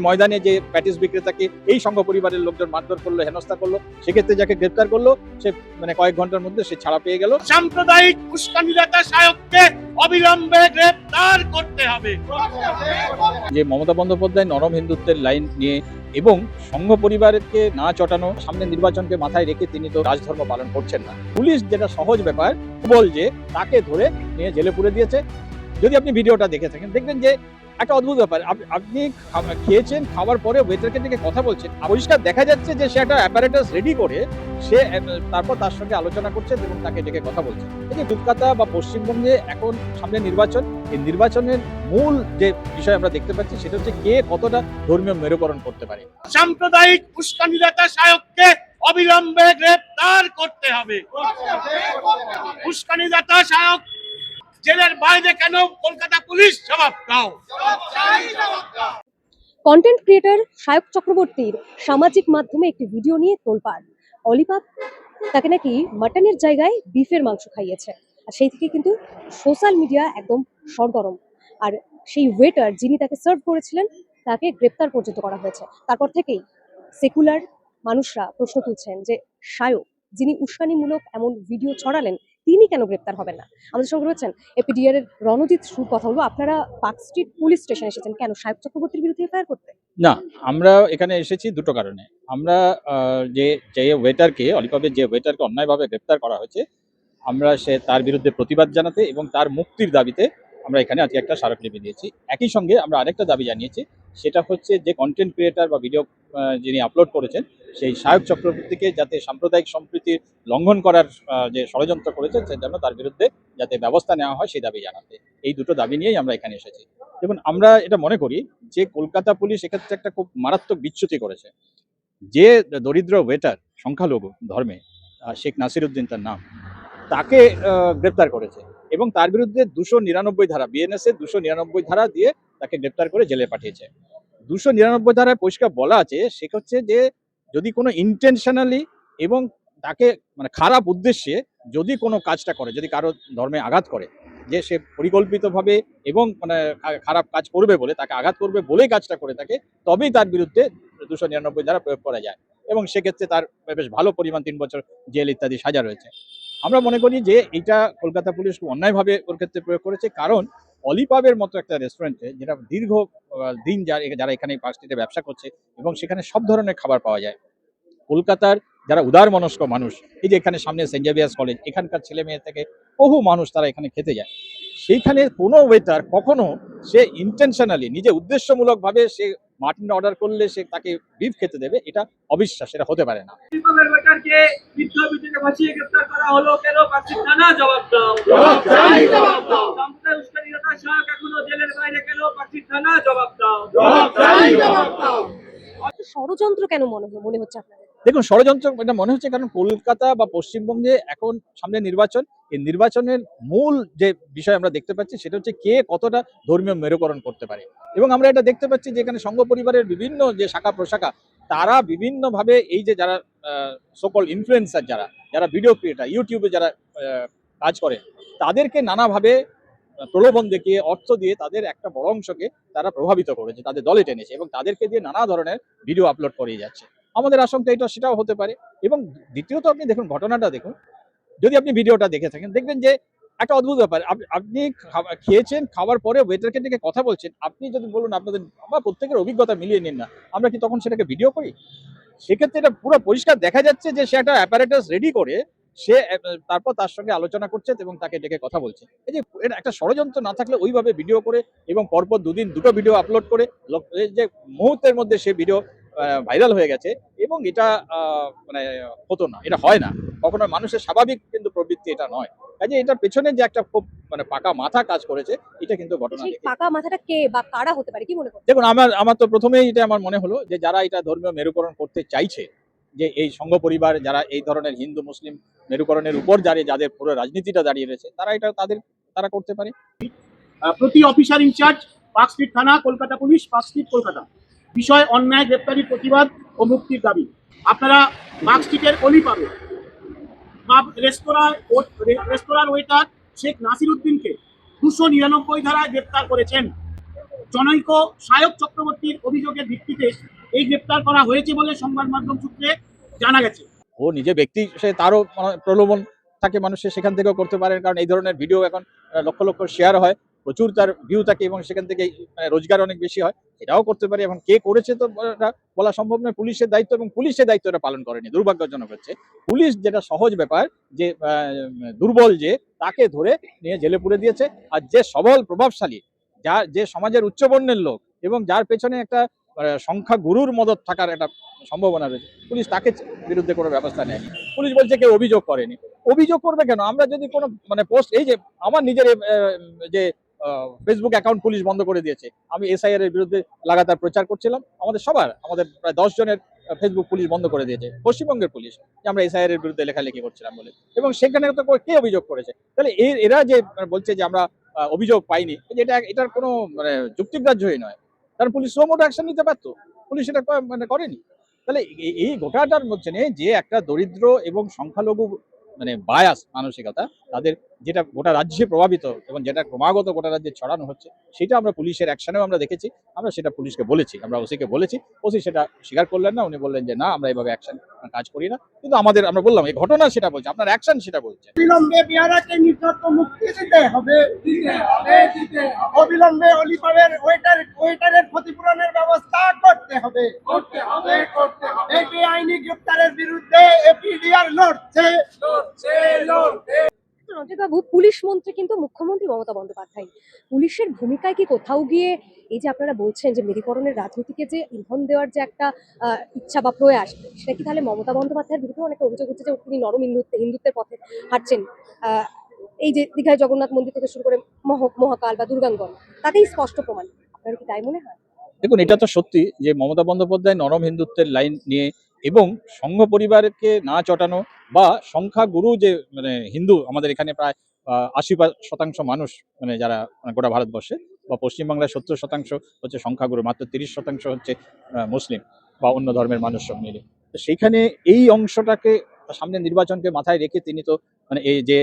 ময়দানে যে প্যাটিস বিক্রেতাকে এই সংঘ পরিবারের লোকজন মারধর করল হেনস্থা করল সেক্ষেত্রে যাকে গ্রেপ্তার করল সে মানে কয়েক ঘণ্টার মধ্যে সে ছাড়া পেয়ে গেল। সাম্প্রদায়িক উস্কানিদাতা সায়ককে অবিলম্বে গ্রেফতার করতে হবে। যে মমতা বন্দ্যোপাধ্যায় নরম হিন্দুত্বের লাইন নিয়ে এবং সংঘ পরিবারকে না চটানো সামনে নির্বাচনকে মাথায় রেখে তিনি তো রাজধর্ম পালন করছেন না। পুলিশ যেটা সহজ ব্যাপার বল যে তাকে ধরে নিয়ে জেলে পুরে দিয়েছে। যদি আপনি ভিডিওটা দেখে থাকেন দেখবেন যে একটা অদ্ভুত ব্যাপার। আপনি খেয়েছেন, খাওয়ার পরে ওয়েটারকে দিকে কথা বলছেন। পরিষ্কার দেখা যাচ্ছে যে সে একটা অ্যাপারেটাস রেডি করে সে তারপর তার সঙ্গে আলোচনা করছে এবং তাকে ডেকে কথা বলছে এই যে কলকাতা বা পশ্চিমবঙ্গে এখন সামনে নির্বাচন, এই নির্বাচনের মূল যে বিষয় আমরা দেখতে পাচ্ছি সেটা হচ্ছে কে কতটা ধর্মীয় মেরুকরণ করতে পারে। সাম্প্রদায়িক উস্কানিদাতা সায়ককে অবিলম্বে গ্রেফতার করতে হবে। উস্কানিদাতা সায়ক জেলের বাইরে কেন কলকাতা পুলিশ জবাব দাও। কন্টেন্ট ক্রিয়েটর সায়ক চক্রবর্তীর সামাজিক মাধ্যমে একটি ভিডিও নিয়ে তোলপাড়। অলিপাপ তাকে নাকি মাটনের জায়গায় বিফের মাংস খাইয়েছে। আর সেই থেকে কিন্তু সোশ্যাল মিডিয়া একদম সরগরম। আর সেই ওয়েটার যিনি তাকে সার্ভ করেছিলেন, তাকে গ্রেপ্তার পর্যন্ত করা হয়েছে। তারপর থেকেই সেকুলার মানুষরা প্রশ্ন তুলছেন যে সায়ক, যিনি উস্কানিমূলক এমন ভিডিও ছড়ালেন তিনি কেন গ্রেপ্তার হবেন না? আমাদের সঙ্গে রয়েছেন এপিডিআর এর রণজিৎ সুর কথা হলো আপনারা পার্ক স্ট্রিট পুলিশ স্টেশন এসেছেন কেন? সাহেব চক্রবর্তীর বিরুদ্ধে এফআইআর করতে? না, আমরা এখানে এসেছি দুটো কারণে। আমরা যে যে ওয়েটারকে অলিপাবের যে ওয়েটারকে অন্যায়ভাবে গ্রেপ্তার করা হয়েছে, আমরা সে তার বিরুদ্ধে প্রতিবাদ জানাতে এবং তার মুক্তির দাবিতে আমরা এখানে আজকে একটা স্মারকলিপি দিয়েছি। একই সঙ্গে আমরা আরেকটা দাবি জানিয়েছি, সেটা হচ্ছে যে কন্টেন্ট ক্রিয়েটার বা ভিডিও যিনি আপলোড করেছেন, সেই সায়ক চক্রবর্তীকে যাতে সাম্প্রদায়িক সম্প্রীতির লঙ্ঘন করার যে ষড়যন্ত্র করেছেন সে জন্য তার বিরুদ্ধে যাতে ব্যবস্থা নেওয়া হয়, সেই দাবি জানাতে। এই দুটো দাবি নিয়েই আমরা এখানে এসেছি। দেখুন আমরা এটা মনে করি যে কলকাতা পুলিশ এক্ষেত্রে একটা খুব মারাত্মক বিচ্যুতি করেছে। যে দরিদ্র ওয়েটার সংখ্যালঘু ধর্মে শেখ নাসিরউদ্দিন তার নাম, তাকে গ্রেপ্তার করেছে। এবং তার বিরুদ্ধে দুশো নিরানব্বই ধারা বিএনএস এর দুশো নিরানব্বই ধারা দিয়ে তাকে গ্রেপ্তার করে জেলে পাঠিয়েছে। দুশো নিরানব্বই ধারায় পরিষ্কার বলা আছে, সে হচ্ছে যে যদি কোনো ইন্টেনশনালি এবং তাকে মানে খারাপ উদ্দেশ্যে যদি কোনো কাজটা করে, যদি কারও ধর্মে আঘাত করে, যে সে পরিকল্পিতভাবে এবং মানে খারাপ কাজ করবে বলে, তাকে আঘাত করবে বলেই কাজটা করে থাকে, তবেই তার বিরুদ্ধে দুশো নিরানব্বই ধারা প্রয়োগ করা যায়। এবং সেক্ষেত্রে তার বেশ ভালো পরিমাণ তিন বছর জেল ইত্যাদি সাজা রয়েছে। আমরা মনে করি যে এটা কলকাতা পুলিশ অন্যায়ভাবে ওর ক্ষেত্রে প্রয়োগ করেছে, কারণ অলিপাবের মতো একটা রেস্টুরেন্টে যেটা দীর্ঘ দিন যারা এখানে স্ট্রিটে ব্যবসা করছে এবং সেখানে সব ধরনের খাবার পাওয়া যায়। কলকাতার যারা উদার মনস্ক মানুষ, এই যে এখানে সামনে সেন্ট জেভিয়ার্স কলেজ, এখানকার ছেলে মেয়ে থেকে বহু মানুষ তারা এখানে খেতে যায়। সেইখানে কোনো ওয়েটার কখনো সে ইন্টেনশনালি নিজে উদ্দেশ্যমূলকভাবে সে মাটন অর্ডার করলে সে তাকে বিফ খেতে দেবে এটা অবিশ্বাস এটা হতে পারে না। ষড়যন্ত্র কেন? মনে হয় মনে হচ্ছে আপনাদের দেখুন, ষড়যন্ত্র এটা মনে হচ্ছে কারণ কলকাতা বা পশ্চিমবঙ্গে এখন সামনে নির্বাচন। এই নির্বাচনের মূল যে বিষয় আমরা দেখতে পাচ্ছি সেটা হচ্ছে কে কতটা ধর্মীয় মেরুকরণ করতে পারে। এবং আমরা এটা দেখতে পাচ্ছি যে এখানে সংঘ পরিবারের বিভিন্ন যে শাখা প্রশাখা, তারা বিভিন্নভাবে এই যে যারা সকল ইনফ্লুয়েন্সার যারা যারা ভিডিও ক্রিয়েটার ইউটিউবে যারা কাজ করে, তাদেরকে নানাভাবে প্রলোভন দেখিয়ে, অর্থ দিয়ে তাদের একটা বড় অংশকে তারা প্রভাবিত করেছে, তাদের দলে টেনেছে এবং তাদেরকে দিয়ে নানা ধরনের ভিডিও আপলোড করিয়ে যাচ্ছে। আমাদের আশঙ্কা এটা, সেটাও হতে পারে। এবং দ্বিতীয়ত আপনি দেখুন, ঘটনাটা দেখুন। যদি আপনি ভিডিওটা দেখে থাকেন, দেখবেন যে একটা অদ্ভুত ব্যাপার। আপনি খেয়েছেন, খাওয়ার পরে ওয়েটারকে ডেকে কথা বলছেন। আপনি যদি বলুন, আপনাদের আমার প্রত্যেকের অভিজ্ঞতা মিলিয়ে নিন না, আমরা কি তখন সেটাকে ভিডিও করি? সেক্ষেত্রে এটা পুরো পরিষ্কার দেখা যাচ্ছে যে সে একটা অ্যাপারেটাস রেডি করে, সে তারপর তার সঙ্গে আলোচনা করছে এবং তাকে ডেকে কথা বলছে। এই যে, এটা একটা ষড়যন্ত্র না থাকলে ওইভাবে ভিডিও করে এবং পরপর দুদিন দুটো ভিডিও আপলোড করে যে মুহূর্তের মধ্যে সে ভিডিও ভাইরাল হয়ে গেছে এবং এটা আহ, মানে হতো না এটা হয় না। কখনো মানুষের স্বাভাবিক কিন্তু প্রবৃত্তি এটা নয়। কাজে এটার পেছনে যে একটা খুব মানে পাকা মাথা কাজ করেছে এটা কিন্তু ঘটনা পাকা মাথাটা কে বা কারা হতে পারে কি মনে করছেন? দেখুন আমার আমার তো প্রথমেই এটা আমার মনে হলো যে যারা এটা ধর্মীয় মেরুকরণ করতে চাইছে যে এই সংঘ পরিবার যারা এই ধরনের হিন্দু মুসলিম মেরুকরণের উপর দাঁড়িয়ে যাদের পুরো রাজনীতিটা দাঁড়িয়ে রয়েছে তারা এটা তাদের তারা করতে পারে। আহ, প্রতি অফিসার ইনচার্জ পার্ক স্ট্রিট থানা Kolkata police park street Kolkata. বিষয় অন্যায় গ্রেপ্তারির প্রতিবাদ ও মুক্তির দাবি। আপনারা পার্ক স্ট্রিটের অলি পাবে রেস্তোরাঁ রেস্তোরাঁর ওয়েটার শেখ নাসির উদ্দিনকে দুশো নিরানব্বই ধারায় গ্রেপ্তার করেছেন। জনৈক সায়ক চক্রবর্তীর অভিযোগের ভিত্তিতে এই গ্রেপ্তার করা হয়েছে বলে সংবাদ মাধ্যম সূত্রে জানা গেছে। ও নিজে ব্যক্তি সে তারও মানে প্রলোভন থাকে মানুষের সেখান থেকেও করতে পারেন কারণ এই ধরনের ভিডিও এখন লক্ষ লক্ষ শেয়ার হয়। প্রচুর তার ভিউ থাকে এবং সেখান থেকে মানে, রোজগার অনেক বেশি হয়। এটাও করতে পারে এখন কে করেছে তো বলা সম্ভব নয়। পুলিশের দায়িত্ব এবং পুলিশের দায়িত্ব এটা পালন করেনি। দুর্ভাগ্যজনক হচ্ছে। পুলিশ যেটা সহজ ব্যাপার যে দুর্বল যে, তাকে ধরে নিয়ে জেলে পুরে দিয়েছে। আর যে সবল প্রভাবশালী যার যে সমাজের উচ্চবর্ণের লোক এবং যার পেছনে একটা সংখ্যা গুরুর মদত থাকার একটা সম্ভাবনা রয়েছে, পুলিশ তাকে বিরুদ্ধে কোনো ব্যবস্থা নেয়নি। পুলিশ বলছে কেউ অভিযোগ করেনি। অভিযোগ করবে কেন? আমরা যদি কোনো মানে পোস্ট, এই যে, আমার নিজের যে ফেসবুক অ্যাকাউন্ট পুলিশ বন্ধ করে দিয়েছে। আমি এসআইআর এর বিরুদ্ধে লাগাতার প্রচার করছিলাম। আমাদের সবার, আমাদের প্রায় দশ জনের ফেসবুক পুলিশ বন্ধ করে দিয়েছে। পশ্চিমবঙ্গের পুলিশ। যে আমরা এসআইআর এর বিরুদ্ধে লেখালেখি করছিলাম বলে। এবং সেখানে তো কে অভিযোগ করেছে? তাহলে এ- এরা যে বলছে যে আমরা অভিযোগ পাইনি এটা এটার কোনো মানে যুক্তিগ্রাহ্যই নয়। কারণ পুলিশ সোমোটো অ্যাকশন নিতে পারতো। পুলিশ এটা মানে করেনি। তাহলে এই- এই গোটাটার মধ্যে যে একটা দরিদ্র এবং সংখ্যালঘু মানে বায়াস মানসিকতা তাদের যেটা গোটা রাজ্যে প্রভাবিত এবং যেটা ক্রমাগত গোটা রাজ্যে ছড়ানো হচ্ছে সেটা আমরা পুলিশের অ্যাকশনেও আমরা দেখেছি। আমরা সেটা পুলিশকে বলেছি আমরা ওসিকে বলেছি। ওসি সেটা স্বীকার করলেন না উনি বললেন যে না আমরা এভাবে অ্যাকশন কাজ করি না। কিন্তু আমাদের আমরা বললাম এই ঘটনা সেটা বলছে আপনার অ্যাকশন সেটা বলছে। অবিলম্বে পেয়ারাকে নিঃশর্ত মুক্তি দিতে হবে। অবিলম্বে অলিভারের ওয়েটার ওয়েটারের ক্ষতিপূরণের ব্যবস্থা করতে হবে। করতে হবে করতে হবে। এই বেআইনি গ্রেপ্তারের বিরুদ্ধে এপিডিআর লড়ছে। রঞ্জিত বাবু, পুলিশ মন্ত্রী কিন্তু মুখ্যমন্ত্রী মমতা বন্দ্যোপাধ্যায়। পুলিশের ভূমিকায় কি কোথাও গিয়ে এই যে আপনারা বলছেন যে মেরুকরণের রাজনীতিকে যে ইন্ধন দেওয়ার যে একটা ইচ্ছা বা প্রয়াস, সেটা কি তাহলে মমতা বন্দ্যোপাধ্যায়ের বিরুদ্ধে অনেকটা অভিযোগ হচ্ছে যে তিনি নরম হিন্দুত্ব হিন্দুত্বের পথে হাঁটছেন? এই যে দীঘায় জগন্নাথ মন্দির থেকে শুরু করে মহ- মহাকাল বা দুর্গাঙ্গন, তাতেই স্পষ্ট প্রমাণ। আপনার কি তাই মনে হয়? দেখুন, এটা তো সত্যি যে মমতা বন্দ্যোপাধ্যায় নরম হিন্দুত্বের লাইন নিয়ে এবং সংঘ পরিবারকে না চটানো বা সংখ্যাগুরু যে মানে হিন্দু আমাদের এখানে প্রায় আশি শতাংশ মানুষ মানে যারা মানে গোটা ভারতবর্ষে বা পশ্চিমবাংলায় সত্তর শতাংশ হচ্ছে সংখ্যাগুরু মাত্র তিরিশ শতাংশ হচ্ছে মুসলিম বা অন্য ধর্মের মানুষ সব মিলে। তো সেইখানে এই অংশটাকে সামনে নির্বাচনকে মাথায় রেখে তিনি তো মানে এই যে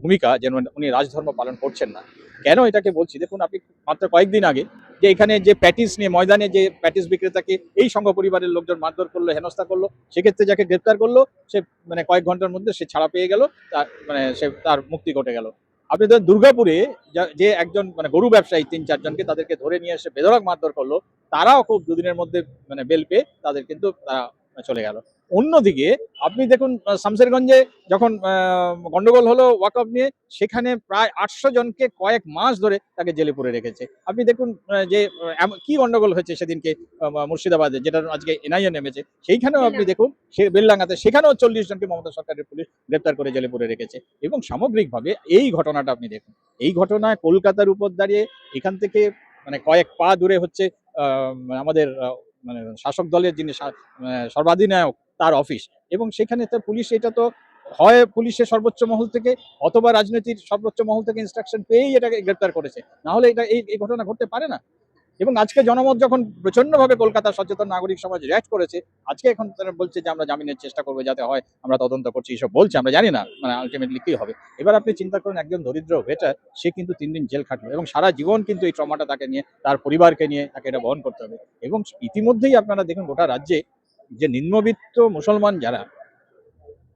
ভূমিকা যেন উনি রাজধর্ম পালন করছেন না কেন এটাকে বলছি? দেখুন, আপনি মাত্র কয়েকদিন আগে যে এখানে যে প্যাটিস নিয়ে, ময়দানে যে প্যাটিস বিক্রেতাকে এই সংঘ পরিবারের লোকজন মারধর করল, হেনস্থা করল, সেক্ষেত্রে যাকে গ্রেপ্তার করল, সে মানে কয়েক ঘণ্টার মধ্যে সে ছাড়া পেয়ে গেল, তার মানে সে তার মুক্তি ঘটে গেল। আপনি ধরেন, দুর্গাপুরে যে একজন মানে গরু ব্যবসায়ী, তিন চারজনকে তাদেরকে ধরে নিয়ে এসে বেধড়ক মারধর করল, তারাও খুব দুদিনের মধ্যে মানে বেল পেয়ে তাদের কিন্তু তারা চলে গেল। অন্যদিকে আপনি দেখুন শামসেরগঞ্জে যখন আহ, গন্ডগোল হলো ওয়াকফ নিয়ে সেখানে প্রায় আটশো জনকে কয়েক মাস ধরে তাকে জেলে পুরে রেখেছে। আপনি দেখুন যে কি গন্ডগোল হয়েছে সেদিনকে মুর্শিদাবাদে যেটা আজকে এনআইএ নেমেছে সেইখানেও আপনি দেখুন সে বেলডাঙ্গাতে সেখানেও চল্লিশ জনকে মমতা সরকারের পুলিশ গ্রেপ্তার করে জেলে পুরে রেখেছে। এবং সামগ্রিকভাবে এই ঘটনাটা আপনি দেখুন এই ঘটনায় কলকাতার উপর দাঁড়িয়ে এখান থেকে মানে কয়েক পা দূরে হচ্ছে আহ, আমাদের মানে শাসক দলের যিনি আহ, সর্বাধিনায়ক তার অফিস এবং সেখানে তো পুলিশ এটা তো হয় পুলিশের সর্বোচ্চ মহল থেকে অথবা রাজনীতির সর্বোচ্চ মহল থেকে ইনস্ট্রাকশন পেয়েই এটাকে গ্রেপ্তার করেছে। না হলে এটা এই ঘটনা ঘটতে পারে না? এবং আজকে জনমত যখন প্রচন্ডভাবে কলকাতার সচেতন নাগরিক সমাজ রিয়াক্ট করেছে, আজকে এখন তারা বলছে যে আমরা জামিনের চেষ্টা করব যাতে হয়, আমরা তদন্ত করছি, এইসব বলছে, আমরা জানি না মানে আলটিমেটলি কি হবে। এবার আপনি চিন্তা করুন, একজন দরিদ্র ভেটার, সে কিন্তু তিন দিন জেল খাটলো এবং সারা জীবন কিন্তু এই ট্রমাটা তাকে নিয়ে, তার পরিবারকে নিয়ে তাকে এটা বহন করতে হবে। এবং ইতিমধ্যেই আপনারা দেখুন গোটা রাজ্যে যে নিম্নবিত্ত মুসলমান যারা,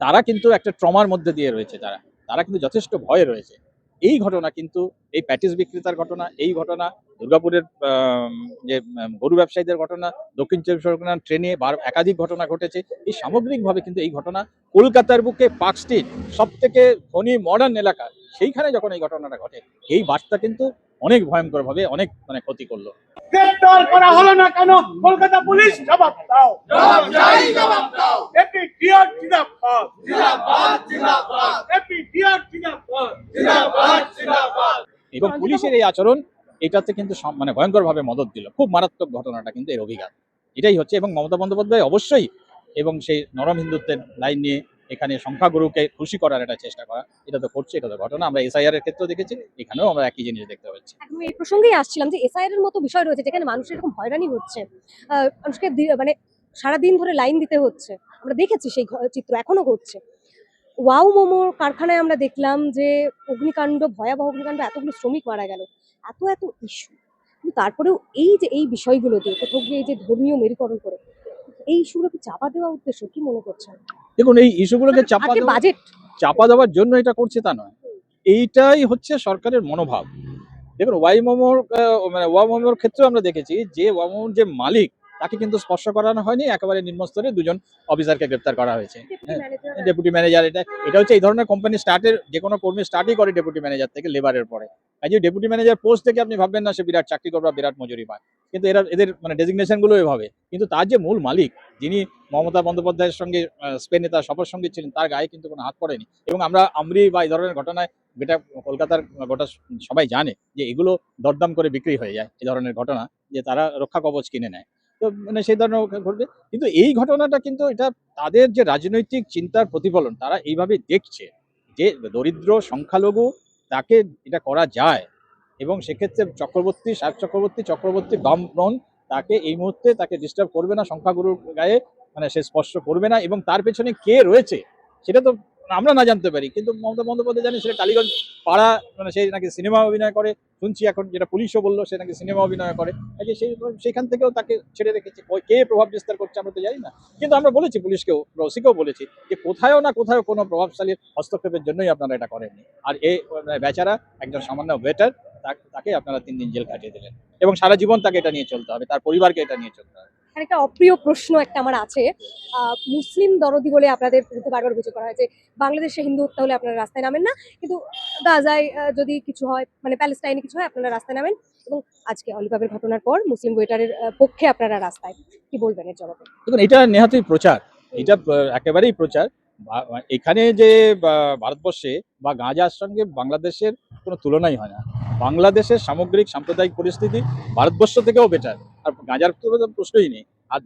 তারা কিন্তু একটা ট্রমার মধ্যে দিয়ে রয়েছে, তারা তারা কিন্তু যথেষ্ট ভয়ে রয়েছে। এই ঘটনা কিন্তু এই প্যাটিস বিক্রেতার ঘটনা এই ঘটনা দুর্গাপুরের যে গরু ব্যবসায়ীদের ঘটনা দক্ষিণ চব্বিশ পরগনা ট্রেনে বার একাধিক ঘটনা ঘটেছে। এই সামগ্রিকভাবে কিন্তু এই ঘটনা কলকাতার বুকে পার্ক স্ট্রিট সব থেকে ধনী মডার্ন এলাকা সেইখানে যখন এই ঘটনাটা ঘটে এই বার্তা কিন্তু অনেক ভয়ঙ্কর ভাবে অনেক মানে ক্ষতি করল। গ্রেপ্তার করা হলো না কেন? কলকাতা পুলিশ জবাব দাও। এপি ডিআর জিন্দাবাদ। এপি ডিআর জিন্দাবাদ এবং পুলিশের এই আচরণ এটাতে কিন্তু মানে ভয়ঙ্কর ভাবে মদত দিল। খুব মারাত্মক ঘটনাটা কিন্তু এর অভিঘাত। এটাই হচ্ছে এবং মমতা বন্দ্যোপাধ্যায় অবশ্যই এবং সেই নরম হিন্দুত্বের লাইন নিয়ে এখানে সংখ্যাগুরুকে খুশি করার একটা চেষ্টা করা এটা তো করছে এটা তো ঘটনা। আমরা এসআইআর এর ক্ষেত্রেও দেখেছি এখানেও আমরা একই জিনিস দেখতে পাচ্ছি। একদম এই প্রসঙ্গেই আসছিলাম যে এসআইআর এর মতো বিষয় রয়েছে যেখানে মানুষের এরকম হয়রানি হচ্ছে মানুষকে মানে সারাদিন ধরে লাইন দিতে হচ্ছে। আমরা দেখেছি সেই চিত্র এখনও ঘটছে। ওয়াও মোমোর কারখানায় আমরা দেখলাম যে অগ্নিকাণ্ড ভয়াবহ অগ্নিকাণ্ড এতগুলো শ্রমিক মারা গেল। এত এত ইস্যু কিন্তু তারপরেও এই যে এই বিষয়গুলো দিয়ে কোথাও গিয়ে এই যে ধর্মীয় মেরুকরণ করে এই ইস্যুগুলোকে চাপা দেওয়া উদ্দেশ্য কি মনে করছেন? দেখুন এই ইস্যুগুলোকে চাপা দেওয়া বাজেট চাপা দেওয়ার জন্য এটা করছে তা নয়। এইটাই হচ্ছে সরকারের মনোভাব। দেখুন ওয়াই মোমোর মানে ওয়া মোমোর ক্ষেত্রেও আমরা দেখেছি যে ওয়া মোমোর যে মালিক তাকে কিন্তু স্পর্শ করানো হয়নি একেবারে নিম্নস্তরে দুজন অফিসারকে গ্রেপ্তার করা হয়েছে। ডেপুটি ম্যানেজার এটা এটা হচ্ছে এই ধরনের কোম্পানি স্টার্টের যে কোনো কর্মী স্টার্টই করে ডেপুটি ম্যানেজার থেকে লেবারের পরে। কাজে ডেপুটি ম্যানেজার পোস্ট থেকে আপনি ভাববেন না সে বিরাট চাকরি করবে বিরাট মজুরি পায়। কিন্তু এরা এদের মানে ডেজিগনেশনগুলো এভাবে কিন্তু তার যে মূল মালিক যিনি মমতা বন্দ্যোপাধ্যায়ের সঙ্গে স্পেনে তার সফর সঙ্গে ছিলেন তার গায়ে কিন্তু কোনো হাত পড়েনি। এবং আমরা আমরি বা এই ধরনের ঘটনায় যেটা কলকাতার গোটা সবাই জানে যে এগুলো দরদাম করে বিক্রি হয়ে যায় এই ধরনের ঘটনা যে তারা রক্ষা কবচ কিনে নেয়। মানে সেই ধরনের ঘটবে। কিন্তু এই ঘটনাটা কিন্তু এটা তাদের যে রাজনৈতিক চিন্তার প্রতিফলন, তারা এইভাবে দেখছে যে দরিদ্র সংখ্যালঘু তাকে এটা করা যায় এবং সেক্ষেত্রে চক্রবর্তী সাহেব চক্রবর্তী চক্রবর্তী বামফ্রন্ট তাকে এই মুহূর্তে তাকে ডিস্টার্ব করবে না, সংখ্যাগুরুর গায়ে মানে সে স্পর্শ করবে না এবং তার পেছনে কে রয়েছে, সেটা তো আমরা না জানতে পারি, কিন্তু মমতা বন্দ্যোপাধ্যায় জানি সেটা টালিগঞ্জ পাড়া মানে সে নাকি সিনেমা অভিনয় করে, শুনছি এখন যেটা পুলিশও বলল সে নাকি সিনেমা অভিনয় করে সেই সেখান থেকেও তাকে ছেড়ে রেখেছে। কে প্রভাব বিস্তার করছে আমরা তো জানি না, কিন্তু আমরা বলেছি পুলিশকেও, রসিকেও বলেছি যে কোথাও না কোথাও কোনো প্রভাবশালী হস্তক্ষেপের জন্যই আপনারা এটা করেননি। আর এই মানে বেচারা একজন সামান্য ওয়েটার, তাকে আপনারা তিন দিন জেল কাটিয়ে দিলেন। এবং সারা জীবন তাকে এটা নিয়ে চলতে হবে, তার পরিবারকে এটা নিয়ে চলতে হবে। একটা অপ্রিয় প্রশ্ন একটা আমার আছে। মুসলিম দরদি বলে আপনাদের বিরুদ্ধে বারবার অভিযোগ করা হয়েছে বাংলাদেশে হিন্দু হত্যা হলে আপনারা রাস্তায় নামেন না। কিন্তু গাজায় যদি কিছু হয় মানে প্যালেস্টাইনে কিছু হয়, আপনারা রাস্তায় নামেন। এবং আজকে অলিপাবের ঘটনার পর মুসলিম ওয়েটারের পক্ষে আপনারা রাস্তায়। কি বলবেন এর জবাবে? দেখুন, এটা নেহাতই প্রচার। এটা একেবারেই প্রচার। এখানে যে ভারতবর্ষে বা গাঁজার সঙ্গে বাংলাদেশের কোনো তুলনাই হয় না। বাংলাদেশের সামগ্রিক সাম্প্রদায়িক পরিস্থিতি ভারতবর্ষ থেকেও বেটার আর গাঁজার তো প্রশ্নই নেই। আর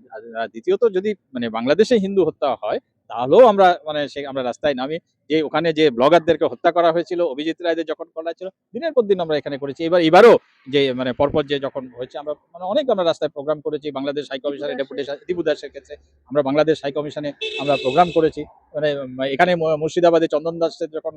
দ্বিতীয়ত যদি মানে বাংলাদেশে হিন্দু হত্যা হয় তাহলেও আমরা মানে সে আমরা রাস্তায় নামি। যে ওখানে যে ব্লগারদেরকে হত্যা করা হয়েছিল অভিজিৎ রায়দের যখন করা হয়েছিল দিনের পর দিন আমরা এখানে করেছি। এবার এবারও যে মানে পরপর যে যখন হয়েছে আমরা মানে অনেক আমরা রাস্তায় প্রোগ্রাম করেছি। বাংলাদেশ হাই কমিশনের ডেপুটেশন দিবুদাসের ক্ষেত্রে আমরা বাংলাদেশ হাই কমিশনে আমরা প্রোগ্রাম করেছি। মানে এখানে মুর্শিদাবাদে চন্দন দাসের যখন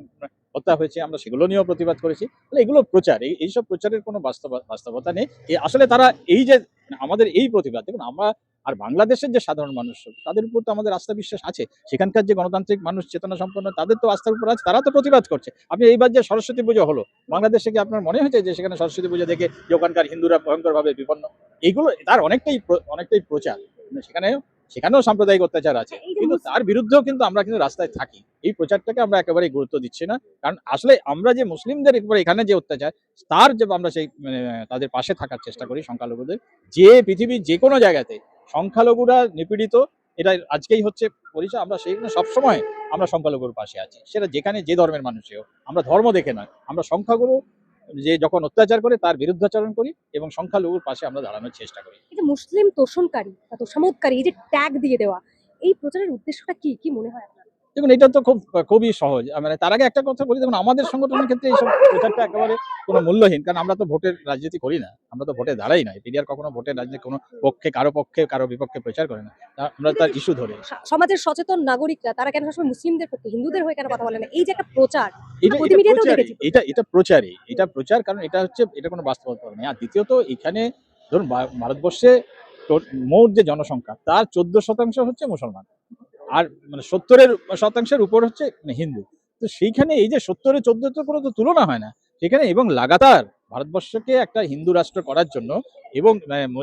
হত্যা হয়েছে আমরা সেগুলো নিয়েও প্রতিবাদ করেছি। তাহলে এগুলো প্রচার এই এইসব প্রচারের কোনো বাস্তব বাস্তবতা নেই। আসলে তারা এই যে মানে আমাদের এই প্রতিবাদ দেখুন আমরা আর বাংলাদেশের যে সাধারণ মানুষ, তাদের উপর তো আমাদের আস্থা বিশ্বাস আছে। সেখানকার যে গণতান্ত্রিক মানুষ, চেতনা সম্পন্ন, তাদের তো আস্থার উপর আছে, তারা তো প্রতিবাদ করছে। আপনি এইবার যে সরস্বতী পুজো হলো, বাংলাদেশে কি আপনার মনে হয়েছে যে সেখানে সরস্বতী পুজো দেখে যে ওখানকার হিন্দুরা ভয়ঙ্করভাবে বিপন্ন? এইগুলো তার অনেকটাই অনেকটাই প্রচার। সেখানে সেখানেও সাম্প্রদায়িক অত্যাচার আছে। কিন্তু তার বিরুদ্ধেও কিন্তু আমরা কিন্তু রাস্তায় থাকি। এই প্রচারটাকে আমরা একেবারেই গুরুত্ব দিচ্ছি না। কারণ আসলে আমরা যে মুসলিমদের একবারে এখানে যে অত্যাচার তার যে আমরা সেই মানে, তাদের পাশে থাকার চেষ্টা করি সংখ্যালঘুদের যে পৃথিবীর যে কোনো জায়গাতে সংখ্যালঘুরা নিপীড়িত এটা আজকেই হচ্ছে পরিচয়। আমরা সেইখানে সবসময় আমরা সংখ্যালঘুর পাশে আছি। সেটা যেখানে যে ধর্মের মানুষই হোক আমরা ধর্ম দেখে নয় আমরা সংখ্যাগুরু যে যখন অত্যাচার করে তার বিরুদ্ধাচরণ করি এবং সংখ্যালঘুর পাশে আমরা দাঁড়ানোর চেষ্টা করি। এই যে মুসলিম তোষণকারী বা তোষামোদকারী, এই যে ট্যাগ দিয়ে দেওয়া, এই প্রচারের উদ্দেশ্যটা কি? কি মনে হয় দেখুন এটা তো খুব খুবই সহজ। মানে তার আগে একটা কথা বলি দেখুন আমাদের সংগঠনের ক্ষেত্রে এইসব প্রচারটা একেবারে কোনো মূল্যহীন কারণ আমরা তো ভোটের রাজনীতি করি না। আমরা তো ভোটে দাঁড়াই না। পিডিআর কখনো ভোটের রাজনীতি কোনো পক্ষে কারও পক্ষে কারও বিপক্ষে প্রচার করে না। আমরা তার ইস্যু ধরে সমাজের সচেতন নাগরিকরা তারা কেন সবসময় মুসলিমদের পক্ষে হিন্দুদের হয়ে কেন কথা বলে না? এই যে একটা প্রচার এটা এটা প্রচারই। এটা প্রচার কারণ এটা হচ্ছে এটা কোনো বাস্তবতা নেই। আর দ্বিতীয়ত এখানে ধরুন ভারতবর্ষে মোট যে জনসংখ্যা তার চোদ্দ শতাংশ হচ্ছে মুসলমান। আর মানে সত্তরের শতাংশের উপর হচ্ছে মানে হিন্দু। তো সেইখানে এই যে সত্তরের চোদ্দ কোনো তো তুলনা হয় না। সেখানে এবং লাগাতার ভারতবর্ষকে একটা হিন্দু রাষ্ট্র করার জন্য এবং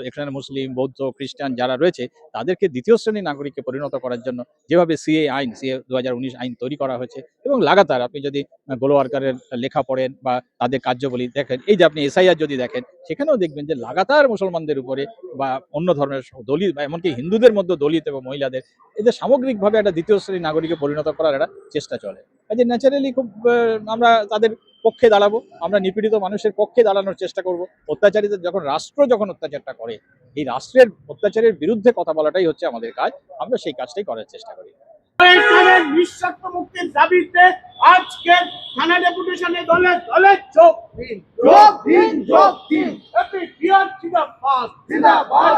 এখানে মুসলিম, বৌদ্ধ, খ্রিস্টান যারা রয়েছে, তাদেরকে দ্বিতীয় শ্রেণির নাগরিককে পরিণত করার জন্য যেভাবে সিএ আইন, সিএ দু হাজার উনিশ আইন তৈরি করা হয়েছে এবং লাগাতার আপনি যদি গোলো ওয়ার্কারের লেখা পড়েন বা তাদের কার্যবলী দেখেন, এই যে আপনি এসআইআর যদি দেখেন, সেখানেও দেখবেন যে লাগাতার মুসলমানদের উপরে বা অন্য ধর্মের স- দলিত বা এমনকি হিন্দুদের মধ্যে দলিত এবং মহিলাদের, এদের সামগ্রিকভাবে একটা দ্বিতীয় শ্রেণির নাগরিকে পরিণত করার একটা চেষ্টা চলে। কাজে ন্যাচারালি খুব আমরা তাদের পক্ষে দাঁড়াবো, আমরা নিপীড়িত মানুষের পক্ষে দাঁড়ানোর চেষ্টা করব। অত্যাচারীদের যখন রাষ্ট্র যখন অত্যাচারটা করে, এই রাষ্ট্রের অত্যাচারের বিরুদ্ধে কথা বলাটাই হচ্ছে আমাদের কাজ। আমরা সেই কাজটাই করার চেষ্টা করি। মুক্তির দাবিতে আজকে থানা ডেপুটেশনে দলে দলে চোখ জিন্দাবাদ।